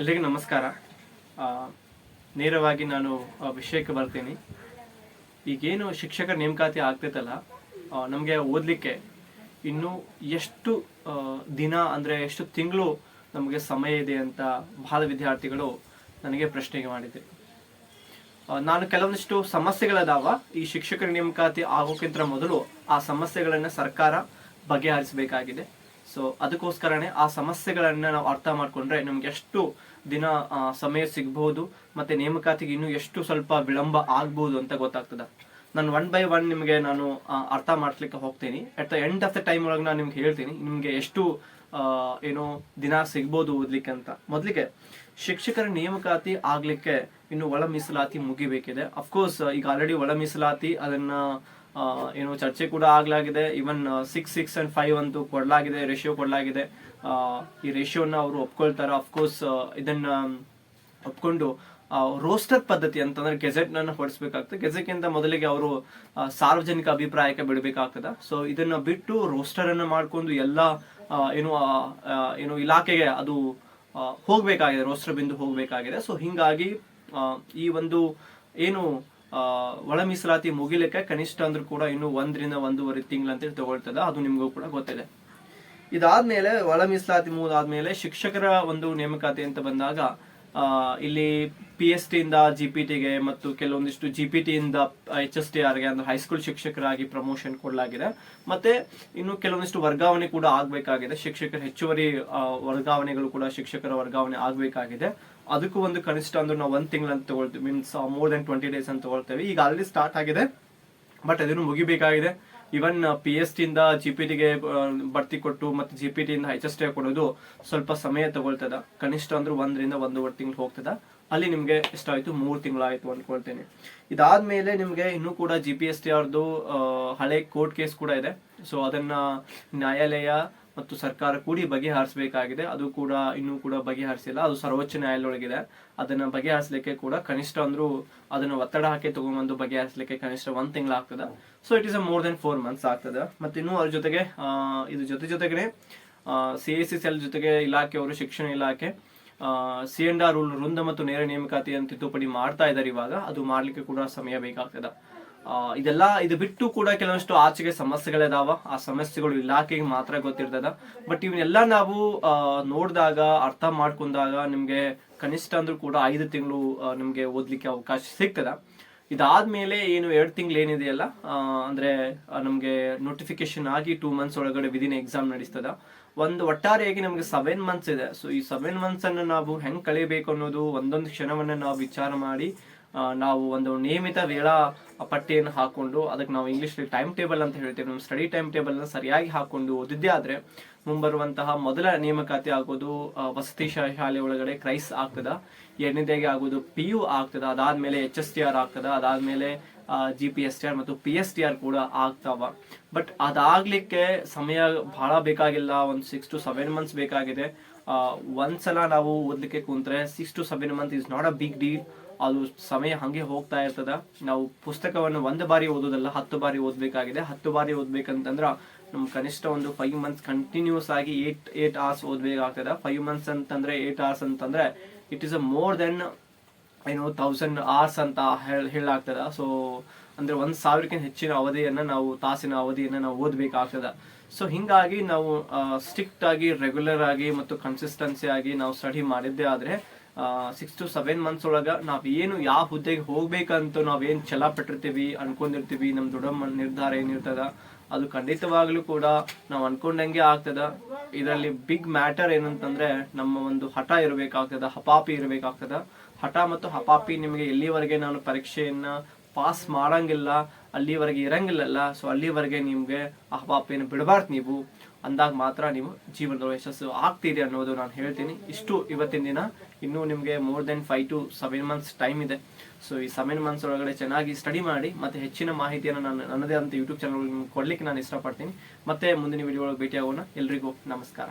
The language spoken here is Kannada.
ಎಲ್ರಿಗೂ ನಮಸ್ಕಾರ. ನೇರವಾಗಿ ನಾನು ವಿಷಯಕ್ಕೆ ಬರ್ತೀನಿ. ಈಗೇನು ಶಿಕ್ಷಕರ ನೇಮಕಾತಿ ಆಗ್ತೈತಲ್ಲ ನಮಗೆ ಓದಲಿಕ್ಕೆ ಇನ್ನು ಎಷ್ಟು ದಿನ ಅಂದರೆ ಎಷ್ಟು ತಿಂಗಳು ನಮಗೆ ಸಮಯ ಇದೆ ಅಂತ ಬಹಳ ವಿದ್ಯಾರ್ಥಿಗಳು ನನಗೆ ಪ್ರಶ್ನೆಗೆ ಮಾಡಿದೆ ನಾನು ಕೆಲವೊಂದಿಷ್ಟು ಸಮಸ್ಯೆಗಳದಾವ, ಈ ಶಿಕ್ಷಕರ ನೇಮಕಾತಿ ಆಗೋಕ್ಕಿಂತ ಮೊದಲು ಆ ಸಮಸ್ಯೆಗಳನ್ನು ಸರ್ಕಾರ ಬಗೆಹರಿಸಬೇಕಾಗಿದೆ. ಸೊ ಅದಕ್ಕೋಸ್ಕರನೇ ಆ ಸಮಸ್ಯೆಗಳನ್ನ ನಾವು ಅರ್ಥ ಮಾಡ್ಕೊಂಡ್ರೆ ನಮ್ಗೆ ಎಷ್ಟು ದಿನ ಸಮಯ ಸಿಗ್ಬಹುದು ಮತ್ತೆ ನೇಮಕಾತಿಗೆ ಇನ್ನು ಎಷ್ಟು ಸ್ವಲ್ಪ ವಿಳಂಬ ಆಗ್ಬಹುದು ಅಂತ ಗೊತ್ತಾಗ್ತದ. ನಾನು ಒನ್ ಬೈ ಒನ್ ನಿಮಗೆ ನಾನು ಅರ್ಥ ಮಾಡ್ಲಿಕ್ಕೆ ಹೋಗ್ತೀನಿ. At the end of the time ಒಳಗೆ ನಾನು ನಿಮ್ಗೆ ಹೇಳ್ತೀನಿ, ನಿಮ್ಗೆ ಎಷ್ಟು ಏನೋ ದಿನ ಸಿಗ್ಬೋದು ಓದ್ಲಿಕ್ಕೆ ಅಂತ ಮೊದಲಿಗೆ ಶಿಕ್ಷಕರ ನೇಮಕಾತಿ ಆಗ್ಲಿಕ್ಕೆ ಇನ್ನು ಒಳ ಮೀಸಲಾತಿ ಮುಗಿಬೇಕಿದೆ. ಅಫ್ಕೋರ್ಸ್ ಈಗ ಆಲ್ರೆಡಿ ಒಳ ಮೀಸಲಾತಿ ಅದನ್ನ ಏನು ಚರ್ಚೆ ಕೂಡ ಆಗ್ಲಾಗಿದೆ. Even six six and five ಅಂತೂ ಕೊಡಲಾಗಿದೆ ರೇಷಿಯೋ ಕೊಡಲಾಗಿದೆ. ಈ ರೇಷಿಯೋನ ಅವರು ಒಪ್ಕೊಳ್ತಾರೆ. ಅಫ್ಕೋರ್ಸ್ ಇದನ್ನ ಒಪ್ಕೊಂಡು ರೋಸ್ಟರ್ ಪದ್ಧತಿ ಅಂತಂದ್ರೆ ಗೆಜೆಟ್ ನನ್ನ ಹೊಡಿಸಬೇಕಾಗ್ತದೆ. ಗೆಜೆಟ್ ಇಂದ ಮೊದಲಿಗೆ ಅವರು ಸಾರ್ವಜನಿಕ ಅಭಿಪ್ರಾಯಕ್ಕೆ ಬಿಡಬೇಕಾಗ್ತದ. ಸೊ ಇದನ್ನ ಬಿಟ್ಟು ರೋಸ್ಟರ್ ಅನ್ನ ಮಾಡ್ಕೊಂಡು ಎಲ್ಲ ಏನು ಏನು ಇಲಾಖೆಗೆ ಅದು ಹೋಗ್ಬೇಕಾಗಿದೆ. ರೋಸ್ಟರ್ ಬಿಂದು ಹೋಗ್ಬೇಕಾಗಿದೆ. ಸೊ ಹಿಂಗಾಗಿ ಈ ಒಂದು, ಏನು ಒಳ ಮೀಸಲಾತಿ ಮುಗಿಲಿಕ್ಕೆ ಕನಿಷ್ಠ ಅಂದ್ರೂ ಕೂಡ ಇನ್ನು ಒಂದರಿಂದ ಒಂದೂವರೆ ತಿಂಗಳಂತೇಳಿ ತಗೊಳ್ತದೆ. ಅದು ನಿಮಗೂ ಕೂಡ ಗೊತ್ತಿದೆ. ಇದಾದ್ಮೇಲೆ ಒಳ ಮೀಸಲಾತಿ ಮುಗಿದಾದ್ಮೇಲೆ ಶಿಕ್ಷಕರ ಒಂದು ನೇಮಕಾತಿ ಅಂತ ಬಂದಾಗ ಇಲ್ಲಿ ಪಿ ಎಸ್ ಟಿಯಿಂದ ಜಿ ಪಿ ಟಿಗೆ ಮತ್ತು ಕೆಲವೊಂದಿಷ್ಟು ಜಿ ಪಿ ಟಿಯಿಂದ ಎಚ್ ಎಸ್ ಟಿ ಆರ್ಗೆ ಅಂದ್ರೆ ಹೈಸ್ಕೂಲ್ ಶಿಕ್ಷಕರಾಗಿ ಪ್ರಮೋಷನ್ ಕೊಡಲಾಗಿದೆ. ಮತ್ತೆ ಇನ್ನು ಕೆಲವೊಂದಿಷ್ಟು ವರ್ಗಾವಣೆ ಕೂಡ ಆಗಬೇಕಾಗಿದೆ. ಶಿಕ್ಷಕರ ಹೆಚ್ಚುವರಿ ವರ್ಗಾವಣೆಗಳು ಕೂಡ ಶಿಕ್ಷಕರ ವರ್ಗಾವಣೆ ಆಗ್ಬೇಕಾಗಿದೆ. ಅದಕ್ಕೂ ಒಂದು ಕನಿಷ್ಠ ಅಂದ್ರೆ ನಾವು ಒಂದ್ ಅಂತ ತಗೊಳ್ತೀವಿ. Means more than twenty days ಅಂತ ತಗೊಳ್ತೇವೆ. ಈಗ ಆಲ್ರೆಡಿ ಸ್ಟಾರ್ಟ್ ಆಗಿದೆ. ಬಟ್ ಅದನ್ನು ಮುಗಿಬೇಕಾಗಿದೆ. ಇವನ್ ಪಿ ಎಸ್ ಇಂದ ಜಿ ಪಿ ಟಿಗೆ ಬಡ್ತಿ ಕೊಟ್ಟು ಮತ್ತೆ ಜಿ ಪಿ ಟಿಯಿಂದ ಎಚ್ ಎಸ್ ಟಿ ಕೊಡೋದು ಸ್ವಲ್ಪ ಸಮಯ ತಗೊಳ್ತದ. ಕನಿಷ್ಠ ಅಂದ್ರೆ ಒಂದರಿಂದ ಒಂದೂವರೆ ತಿಂಗಳು ಹೋಗ್ತದ. ಅಲ್ಲಿ ನಿಮ್ಗೆ ಎಷ್ಟಾಯ್ತು ಮೂರು ತಿಂಗಳಾಯಿತು ಅನ್ಕೊಳ್ತೇನೆ. ಇದಾದ್ಮೇಲೆ ನಿಮ್ಗೆ ಇನ್ನೂ ಕೂಡ ಜಿ ಪಿ ಎಸ್ ಟಿ ಅವ್ರದ್ದು ಹಳೆ ಕೋರ್ಟ್ ಕೇಸ್ ಕೂಡ ಇದೆ. ಸೊ ಅದನ್ನ ನ್ಯಾಯಾಲಯ ಮತ್ತು ಸರ್ಕಾರ ಕೂಡಿ ಬಗೆಹರಿಸಬೇಕಾಗಿದೆ. ಅದು ಕೂಡ ಇನ್ನೂ ಕೂಡ ಬಗೆಹರಿಸಿಲ್ಲ. ಅದು ಸರ್ವೋಚ್ಚ ನ್ಯಾಯಾಲಯದೊಳಗಿದೆ. ಅದನ್ನ ಬಗೆಹರಿಸಲಿಕ್ಕೆ ಕೂಡ ಕನಿಷ್ಠ ಅಂದ್ರೂ ಅದನ್ನ ಒತ್ತಡ ಹಾಕಿ ತಗೊಂಡ್ಬಂದು ಬಗೆಹರಿಸಲಿಕ್ಕೆ ಕನಿಷ್ಠ ಒಂದ್ ತಿಂಗಳು ಆಗ್ತದೆ so it is a more than four months ಆಗ್ತದೆ. ಮತ್ತೆ ಇನ್ನೂ ಅದ್ರ ಜೊತೆಗೆ ಇದು ಜೊತೆ ಜೊತೆಗೆ ಸಿ ಎಸ್ ಸಿ ಸೆಲ್ ಜೊತೆಗೆ ಇಲಾಖೆಯವರು ಶಿಕ್ಷಣ ಇಲಾಖೆ ಸಿ ಎಂಡ್ ಆರ್ ರೂಲ್ ವೃಂದ ಮತ್ತು ನೇರ ನೇಮಕಾತಿಯನ್ನು ತಿದ್ದುಪಡಿ ಮಾಡ್ತಾ ಇದ್ದಾರೆ ಇವಾಗ. ಅದು ಮಾಡ್ಲಿಕ್ಕೆ ಕೂಡ ಸಮಯ ಬೇಕಾಗ್ತದ. ಇದೆಲ್ಲ ಇದು ಬಿಟ್ಟು ಕೂಡ ಕೆಲವಷ್ಟು ಆಚೆಗೆ ಸಮಸ್ಯೆಗಳಿದಾವ. ಆ ಸಮಸ್ಯೆಗಳು ಇಲಾಖೆಗೆ ಮಾತ್ರ ಗೊತ್ತಿರ್ತದ. ಬಟ್ ಇವನ್ನೆಲ್ಲ ನಾವು ನೋಡಿದಾಗ, ಅರ್ಥ ಮಾಡ್ಕೊಂಡಾಗ ನಿಮ್ಗೆ ಕನಿಷ್ಠ ಅಂದ್ರೂ ಕೂಡ ಐದು ತಿಂಗಳು ನಿಮ್ಗೆ ಓದ್ಲಿಕ್ಕೆ ಅವಕಾಶ ಸಿಗ್ತದ. ಇದಾದ್ಮೇಲೆ ಏನು ಎರಡು ತಿಂಗಳು ಏನಿದೆಯಲ್ಲ ಅಂದ್ರೆ ನಮಗೆ ನೋಟಿಫಿಕೇಶನ್ ಆಗಿ ಟೂ ಮಂತ್ಸ್ ಒಳಗಡೆ ವಿದಿನ್ ಎಕ್ಸಾಮ್ ನಡೆಸ್ತದ. ಒಂದು ಒಟ್ಟಾರೆಯಾಗಿ ನಮ್ಗೆ ಸೆವೆನ್ ಮಂತ್ಸ್ ಇದೆ. ಸೊ ಈ ಸೆವೆನ್ ಮಂತ್ಸ್ ಅನ್ನು ನಾವು ಹೆಂಗ್ ಕಳಿಬೇಕು ಅನ್ನೋದು ಒಂದೊಂದು ಕ್ಷಣವನ್ನ ನಾವು ವಿಚಾರ ಮಾಡಿ ನಾವು ಒಂದು ನಿಯಮಿತ ವೇಳಾ ಪಟ್ಟಿಯನ್ನು ಹಾಕೊಂಡು ಅದಕ್ಕೆ ನಾವು ಇಂಗ್ಲೀಷ್ ಟೈಮ್ ಟೇಬಲ್ ಅಂತ ಹೇಳ್ತೇವೆ. ನಮ್ಮ ಸ್ಟಡಿ ಟೈಮ್ ಟೇಬಲ್ ಸರಿಯಾಗಿ ಹಾಕೊಂಡು ಓದಿದ್ದೇ ಆದ್ರೆ ಮುಂಬರುವಂತಹ ಮೊದಲ ನೇಮಕಾತಿ ಆಗೋದು ವಸತಿ ಶಾಲೆ ಒಳಗಡೆ ಕ್ರೈಸ್ ಆಗ್ತದ. ಎರಡನೇದಾಗಿ ಆಗೋದು ಪಿ ಯು ಆಗ್ತದ. ಅದಾದ್ಮೇಲೆ ಎಚ್ ಎಸ್ ಟಿ ಆರ್ ಆಗ್ತದ. ಅದಾದ್ಮೇಲೆ G P S T R ಮತ್ತು ಪಿ ಎಸ್ ಟಿ ಆರ್ ಕೂಡ ಆಗ್ತಾವ. ಬಟ್ ಅದಾಗ್ಲಿಕ್ಕೆ ಸಮಯ ಬಹಳ ಬೇಕಾಗಿಲ್ಲ. ಒಂದು ಸಿಕ್ಸ್ ಟು ಸೆವೆನ್ ಮಂತ್ಸ್ ಬೇಕಾಗಿದೆ. ಒಂದ್ಸಲ ನಾವು ಓದ್ಲಿಕ್ಕೆ ಕುಂತ್ರೆ six to seven month is not a big deal ಅದು ಸಮಯ ಹಂಗೆ ಹೋಗ್ತಾ ಇರ್ತದ. ನಾವು ಪುಸ್ತಕವನ್ನು ಒಂದು ಬಾರಿ ಓದೋದಲ್ಲ, ಹತ್ತು ಬಾರಿ ಓದ್ಬೇಕಾಗಿದೆ. ಹತ್ತು ಬಾರಿ ಓದ್ಬೇಕಂತಂದ್ರ ನಮ್ ಕನಿಷ್ಠ ಒಂದು ಫೈವ್ ಮಂತ್ಸ್ ಕಂಟಿನ್ಯೂಸ್ ಆಗಿ ಏಟ್ ಏಟ್ ಅವರ್ಸ್ ಓದ್ಬೇಕಾಗ್ತದ. ಫೈವ್ ಮಂತ್ಸ್ ಅಂತಂದ್ರೆ ಏಟ್ ಅವರ್ಸ್ ಅಂತಂದ್ರೆ it is a more than ಏನು ತೌಸಂಡ್ ಅವರ್ಸ್ ಅಂತ ಹೇಳ್ ಹೇಳಾಗ್ತದ ಸೊ ಅಂದ್ರೆ ಒಂದ್ ಸಾವಿರಕ್ಕಿಂತ ಹೆಚ್ಚಿನ ಅವಧಿಯನ್ನ ನಾವು, ತಾಸಿನ ಅವಧಿಯನ್ನ ನಾವು ಓದ್ಬೇಕಾಗ್ತದ. ಸೊ ಹಿಂಗಾಗಿ ನಾವು ಸ್ಟ್ರಿಕ್ಟ್ ಆಗಿ ರೆಗ್ಯುಲರ್ ಆಗಿ ಮತ್ತು ಕನ್ಸಿಸ್ಟೆನ್ಸಿ ಆಗಿ ನಾವು ಸ್ಟಡಿ ಮಾಡಿದ್ದೇ ಆದ್ರೆ ಸಿಕ್ಸ್ ಟು ಸೆವೆನ್ ಮಂತ್ಸ್ ಒಳಗ ನಾವ್ ಏನು ಯಾವ ಹುದ್ದೆಗೆ ಹೋಗ್ಬೇಕಂತ ನಾವೇನ್ ಛಲ ಪಟ್ಟಿರ್ತೀವಿ, ಅನ್ಕೊಂಡಿರ್ತೀವಿ, ನಮ್ ದೊಡ್ಡಮ್ಮ ನಿರ್ಧಾರ ಏನಿರ್ತದ, ಅದು ಖಂಡಿತವಾಗ್ಲೂ ಕೂಡ ನಾವು ಅನ್ಕೊಂಡಂಗೆ ಆಗ್ತದ. ಇದರಲ್ಲಿ ಬಿಗ್ ಮ್ಯಾಟರ್ ಏನಂತಂದ್ರೆ ನಮ್ಮ ಒಂದು ಹಠ ಇರಬೇಕಾಗ್ತದ, ಹಪಾಪಿ ಇರಬೇಕಾಗ್ತದ. ಹಠ ಮತ್ತು ಹಪಾಪಿ ನಿಮಗೆ ಎಲ್ಲಿವರೆಗೆ ನಾನು ಪರೀಕ್ಷೆಯನ್ನ ಪಾಸ್ ಮಾಡಂಗಿಲ್ಲ, ಅಲ್ಲಿವರೆಗೆ ಇರಂಗಿಲ್ಲಲ್ಲ ಸೊ ಅಲ್ಲಿವರೆಗೆ ನಿಮಗೆ ಆ ಹಪಾಪಿಯನ್ನು ಬಿಡಬಾರ್ದು ನೀವು. ಅಂದಾಗ ಮಾತ್ರ ನೀವು ಜೀವನದಲ್ಲಿ ಯಶಸ್ಸು ಆಗ್ತೀರಿ ಅನ್ನೋದು ನಾನು ಹೇಳ್ತೀನಿ. ಇಷ್ಟು ಇವತ್ತಿನ ದಿನ. ಇನ್ನೂ ನಿಮಗೆ more than five to seven months time ಇದೆ. ಸೊ ಈ ಸೆವೆನ್ ಮಂತ್ಸ್ ಒಳಗಡೆ ಚೆನ್ನಾಗಿ ಸ್ಟಡಿ ಮಾಡಿ, ಮತ್ತೆ ಹೆಚ್ಚಿನ ಮಾಹಿತಿಯನ್ನು ನಾನು ನನ್ನದೇ ಅಂತ ಯೂಟ್ಯೂಬ್ ಚಾನಲ್ ಕೊಡ್ಲಿಕ್ಕೆ ನಾನು ಇಷ್ಟಪಡ್ತೀನಿ. ಮತ್ತೆ ಮುಂದಿನ ವಿಡಿಯೋ ಒಳಗೆ ಭೇಟಿ ಆಗೋಣ ಎಲ್ರಿಗೂ ನಮಸ್ಕಾರ.